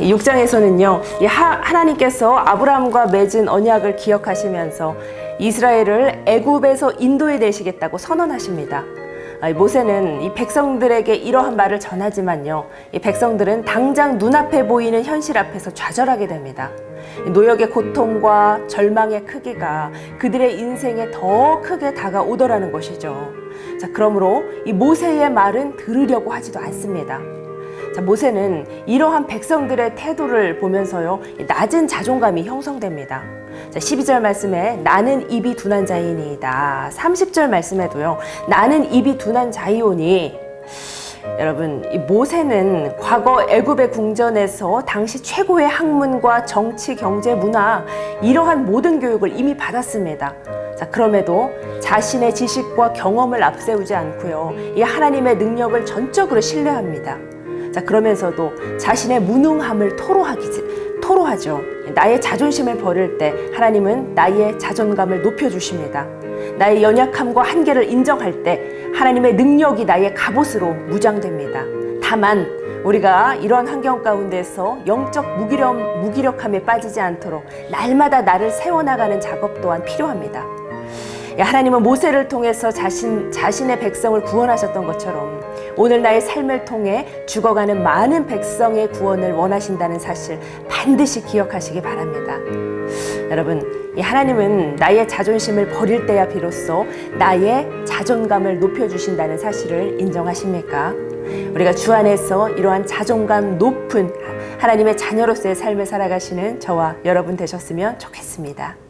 6장에서는요, 이 하, 하나님께서 아브라함과 맺은 언약을 기억하시면서 이스라엘을 애굽에서 인도해 내시겠다고 선언하십니다. 아, 이 모세는 이 백성들에게 이러한 말을 전하지만요, 이 백성들은 당장 눈앞에 보이는 현실 앞에서 좌절하게 됩니다. 이 노역의 고통과 절망의 크기가 그들의 인생에 더 크게 다가오더라는 것이죠. 자, 그러므로 이 모세의 말은 들으려고 하지도 않습니다. 자, 모세는 이러한 백성들의 태도를 보면서요, 이 낮은 자존감이 형성됩니다. 자, 12절 말씀에 나는 입이 둔한 자이니이다. 30절 말씀에도요, 나는 입이 둔한 자이오니 여러분, 이 모세는 과거 애굽의 궁전에서 당시 최고의 학문과 정치, 경제, 문화 이러한 모든 교육을 이미 받았습니다. 자, 그럼에도 자신의 지식과 경험을 앞세우지 않고요. 이 하나님의 능력을 전적으로 신뢰합니다. 자, 그러면서도 자신의 무능함을 토로하기, 토로하죠. 나의 자존심을 버릴 때 하나님은 나의 자존감을 높여주십니다. 나의 연약함과 한계를 인정할 때 하나님의 능력이 나의 갑옷으로 무장됩니다. 다만 우리가 이런 환경 가운데서 영적 무기력, 무기력함에 빠지지 않도록 날마다 나를 세워나가는 작업 또한 필요합니다. 야, 하나님은 모세를 통해서 자신, 자신의 백성을 구원하셨던 것처럼 오늘 나의 삶을 통해 죽어가는 많은 백성의 구원을 원하신다는 사실 반드시 기억하시기 바랍니다. 여러분, 이 하나님은 나의 자존심을 버릴 때야 비로소 나의 자존감을 높여주신다는 사실을 인정하십니까? 우리가 주 안에서 이러한 자존감 높은 하나님의 자녀로서의 삶을 살아가시는 저와 여러분 되셨으면 좋겠습니다.